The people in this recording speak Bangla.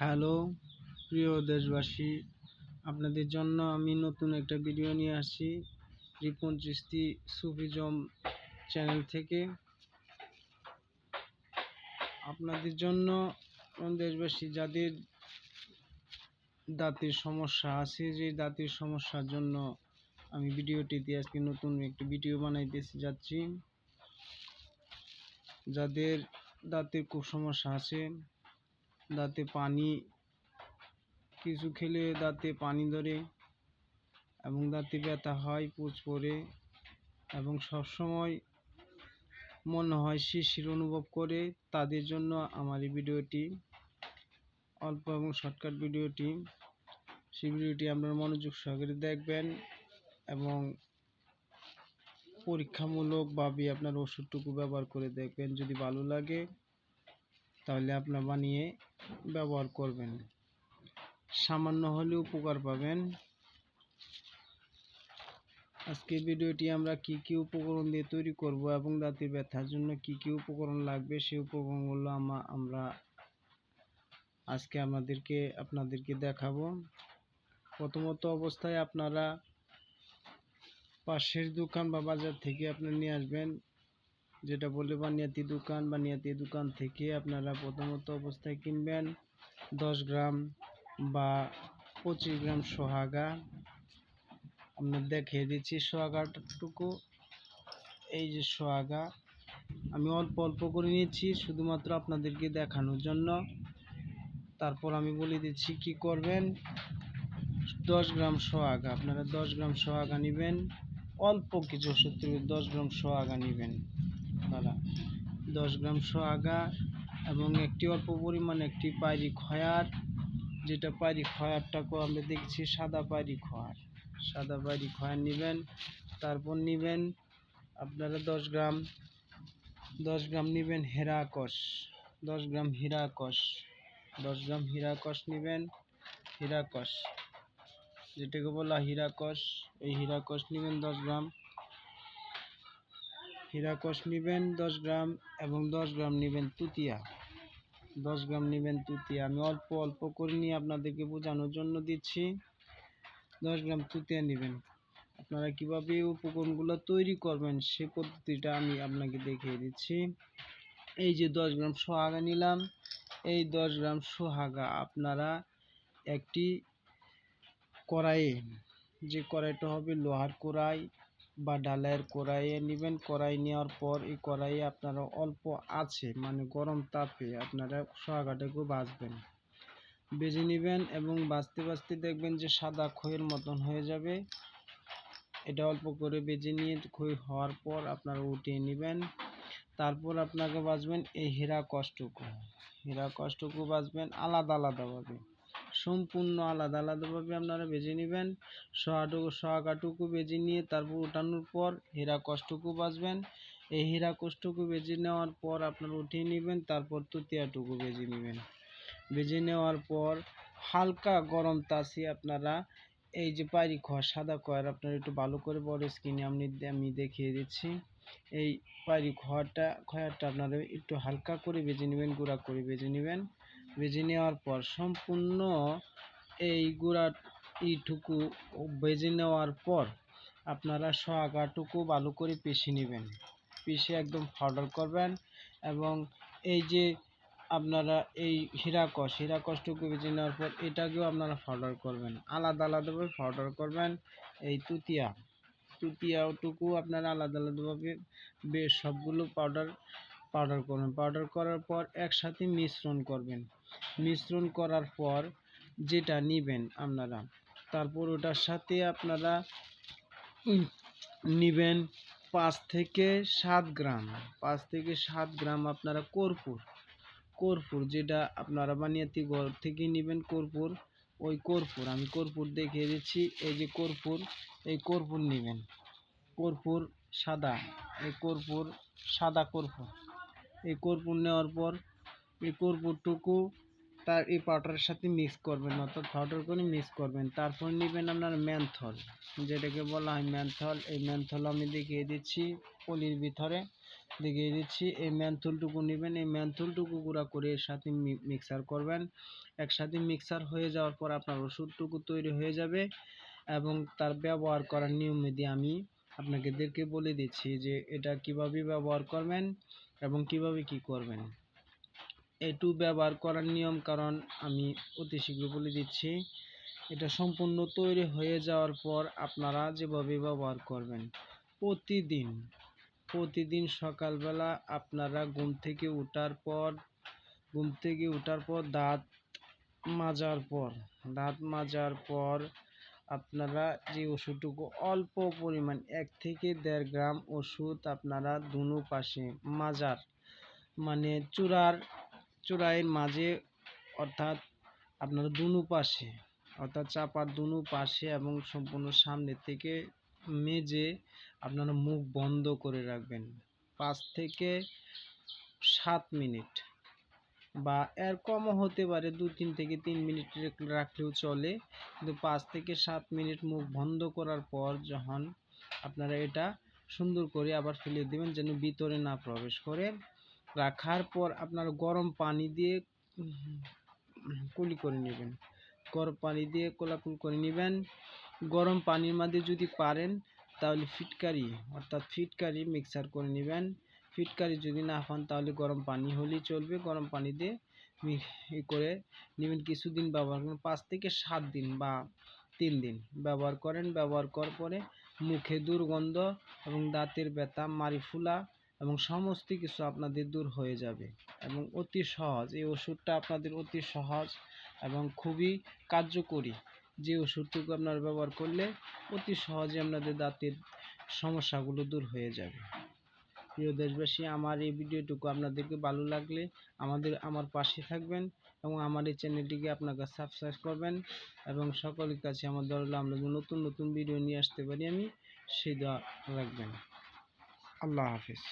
হ্যালো, প্রিয় দেশবাসী, আপনাদের জন্য আমি নতুন একটা ভিডিও নিয়ে আসছি রিপন চিস্তি সুফিজম চ্যানেল থেকে। আপনাদের জন্য দেশবাসী, যাদের দাঁতের সমস্যা আছে, যে দাঁতের সমস্যার জন্য আমি ভিডিওটিতে আজকে নতুন একটি ভিডিও বানাইতেছি, যাচ্ছি। যাদের দাঁতের খুব সমস্যা আছে দাঁতে পানি, কিছু খেলে দাঁতে পানি ধরে এবং দাঁতে ব্যথা হয় পুজ পড়ে এবং সবসময় মনে হয় শিশির অনুভব করে। তাদের জন্য আমার এই ভিডিওটি অল্প এবং শর্টকাট ভিডিওটি। সেই ভিডিওটি আপনার মনোযোগ সহকারে দেখবেন এবং পরীক্ষামূলকভাবে আপনার ওষুধটুকু ব্যবহার করে দেখবেন। যদি ভালো লাগে তাহলে আপনার বানিয়ে ব্যবহার করবেন। সামান্য হলে উপকার পাবেন। আজকে ভিডিওটি আমরা কি কি উপকরণ দিয়ে তৈরি করব এবং দাঁতের ব্যথার জন্য কি কি উপকরণ লাগবে সেই উপকরণগুলো আমা- আমরা আজকে আমাদেরকে, আপনাদেরকে দেখাবো। প্রথমত অবস্থায় আপনারা পাশের দোকান বা বাজার থেকে আপনি নিয়ে আসবেন। যেটা বলে বানিয়াতি দোকান বানিয়াতি দোকান থেকে আপনারা প্রথমত অবস্থায় কিনবেন দশ গ্রাম বা পঁচিশ গ্রাম সোহাগা। আমরা দেখিয়ে দিচ্ছি সোহাগাটুকু। এই যে সোহাগা, আমি অল্প অল্প করে নিয়েছি শুধুমাত্র আপনাদেরকে দেখানোর জন্য। তারপর আমি বলে দিচ্ছি কি করবেন? দশ গ্রাম সোহাগা, আপনারা দশ গ্রাম সোহাগা নেবেন। অল্প কিছু ওষুধ দশ গ্রাম সোহাগা নেবেন। আপনারা দশ গ্রাম সোয়াগা এবং একটি অল্প পরিমাণ একটি পায়রি খয়ার, যেটা পায়রি খয়ারটাকেও আমরা দেখছি সাদা পায়রি খয়ার। সাদা পায়রি খয়ার নেবেন, তারপর নেবেন আপনারা দশ গ্রাম দশ গ্রাম নেবেন হেরাকস দশ গ্রাম হিরাকস দশ গ্রাম হিরাকস নেবেন হিরাকস যেটাকে বলা হিরাকস এই হিরাকস নেবেন দশ গ্রাম। হিরাকস নেবেন দশ গ্রাম এবং দশ গ্রাম নেবেন তুতিয়া। দশ গ্রাম নেবেন তুতিয়া। আমি অল্প অল্প করে নিয়ে আপনাদেরকে বোঝানোর জন্য দিচ্ছি। দশ গ্রাম তুতিয়া নেবেন। আপনারা কীভাবে উপকরণগুলো তৈরি করবেন সে পদ্ধতিটা আমি আপনাকে দেখিয়ে দিচ্ছি। এই যে দশ গ্রাম সোহাগা নিলাম। এই দশ গ্রাম সোহাগা আপনারা একটি কড়াইয়ে, যে কড়াইটা হবে লোহার কড়াই বা ডালাইয়ের কড়াইয়ে নেবেন। কড়াই নেওয়ার পর এই কড়াইয়ে আপনারা অল্প আছে মানে গরম তাপে আপনারা সোহাগাটাকে ভাজবেন। ভেজে নেবেন এবং বাঁচতে বাঁচতে দেখবেন যে সাদা খইয়ের মতন হয়ে যাবে। এটা অল্প করে ভেজে নিয়ে খই হওয়ার পর আপনারা উঠিয়ে নেবেন। তারপর আপনাকে বাজবেন এই হীরা কষ্টকু। হীরা কষ্টকু বাজবেন আলাদা আলাদাভাবে সম্পূর্ণ আলাদা, আলাদাভাবে আপনারা বেজে নেবেন। সোহাটুকু সোহাগাটুকু বেজে নিয়ে তারপর উঠানোর পর হীরা কষ্টকু বাজবেন। এই হীরা কষ্টকু বেজে নেওয়ার পর আপনারা উঠিয়ে নেবেন, তারপর তুতিয়াটুকু বেজে নেবেন। বেজে নেওয়ার পর হালকা গরম তাসি আপনারা এই যে পায়রি খোয়া, সাদা খোয়ার আপনারা একটু ভালো করে বড় স্ক্রিনে আমি আমি দেখিয়ে দিচ্ছি। এই পায়রি খোয়াটা, খয়ারটা আপনারা একটু হালকা করে বেজে নেবেন, গুঁড়া করে বেজে নেবেন। ভেজে নেওয়ার পর সম্পূর্ণ এই গুঁড়া ইটুকু ভেজে নেওয়ার পর আপনারা সোয়াগাটুকু ভালো করে পিষে নেবেন। পিষে একদম পাউডার করবেন এবং এই যে আপনারা এই হীরাকস হীরাকসটুকু ভেজে নেওয়ার পর এটাকেও আপনারা পাউডার করবেন। আলাদা আলাদাভাবে পাউডার করবেন এই তুতিয়া। তুতিয়াটুকু আপনারা আলাদা আলাদাভাবে বেশ সবগুলো পাউডার পাউডার করবেন। পাউডার করার পর একসাথে মিশ্রণ করবেন। মিশ্রণ করার পর যেটা নেবেন আপনারা, তারপর ওটার সাথে আপনারা নেবেন পাঁচ থেকে সাত গ্রাম, পাঁচ থেকে সাত গ্রাম আপনারা কর্পূর। কর্পূর যেটা আপনারা বানিয়াতি ঘর থেকে নেবেন কর্পূর, ওই কর্পূর, আমি কর্পূর দেখিয়ে দিচ্ছি, এই যে কর্পূর, এই কর্পূর নেবেন। কর্পূর সাদা, এই কর্পূর সাদা কর্পূর। এই কর্পূর নেওয়ার পর এই কর্পূরটুকু তার এই পাউডারের সাথে মিক্স করবেন, অর্থাৎ পাউডার করে মিক্স করবেন। তারপর নেবেন আপনার ম্যানথল যেটাকে বলা হয় ম্যানথল এই ম্যানথল আমি দেখিয়ে দিচ্ছি, পলির ভিতরে দেখিয়ে দিচ্ছি। এই ম্যানথলটুকু নেবেন, এই ম্যানথলটুকু গুঁড়া করে এর সাথে মিক্সার করবেন। একসাথে মিক্সার হয়ে যাওয়ার পর আপনার ওষুধটুকু তৈরি হয়ে যাবে এবং তার ব্যবহার করার নিয়ম নিয়মে আমি আপনাদেরকে বলে দিচ্ছি যে এটা কীভাবে ব্যবহার করবেন এবং কীভাবে কি করবেন। এটু ব্যবহার করার নিয়ম, কারণ আমি অতি শীঘ্র বলে দিচ্ছি, এটা সম্পূর্ণ তৈরি হয়ে যাওয়ার পর আপনারা যেভাবে ব্যবহার করবেন। প্রতিদিন প্রতিদিন সকালবেলা আপনারা ঘুম থেকে ওঠার পর, ঘুম থেকে ওঠার পর দাঁত মাজার পর, দাঁত মাজার পর আপনারা যে ওষুধটুকু অল্প পরিমাণ, এক থেকে দেড় গ্রাম ওষুধ আপনারা দুনো পাশে মাজার মানে চূড়ার চূড়াইয়ের মাঝে, অর্থাৎ আপনারা দুনো পাশে অর্থাৎ চাপার দুনো পাশে এবং সম্পূর্ণ সামনে থেকে মেজে আপনারা মুখ বন্ধ করে রাখবেন। পাঁচ থেকে সাত মিনিট বা এর কমও হতে পারে, দু তিন থেকে তিন মিনিট রাখলেও চলে। কিন্তু পাঁচ থেকে সাত মিনিট মুখ বন্ধ করার পর যখন আপনারা এটা সুন্দর করে আবার ফেলে দেবেন, যেন ভিতরে না প্রবেশ করে। রাখার পর আপনারা গরম পানি দিয়ে কুলি করে নেবেন। গরম পানি দিয়ে কোলাকুল করে নেবেন। গরম পানির মধ্যে যদি পারেন, তাহলে ফিটকারি, অর্থাৎ ফিটকারি মিক্সার করে নেবেন। ফিটকারি যদি না পান তাহলে গরম পানি হলেই চলবে। গরম পানি দিয়ে করে নেবেন। কিছুদিন ব্যবহার করেন। পাঁচ থেকে সাত দিন বা তিন দিন ব্যবহার করেন। ব্যবহার করার পরে মুখে দুর্গন্ধ এবং দাঁতের ব্যথা মারি ফুলা এবং সমস্ত কিছু আপনাদের দূর হয়ে যাবে। এবং অতি সহজ, এই ওষুধটা আপনাদের অতি সহজ এবং খুবই কার্যকরী। যে ওষুধটুকু আপনারা ব্যবহার করলে অতি সহজে আপনাদের দাঁতের সমস্যাগুলো দূর হয়ে যাবে। প্রিয় দেশবাসী, আমার এই ভিডিওটুকু আপনাদেরকে ভালো লাগলে আমাদের, আমার পাশে থাকবেন এবং আমার এই চ্যানেলটিকে আপনাকে সাবস্ক্রাইব করবেন এবং সকলের কাছে আমার দরলে আমরা নতুন নতুন ভিডিও নিয়ে আসতে পারি আমি, সেই দোয়া রাখবেন। আল্লাহ হাফিজ।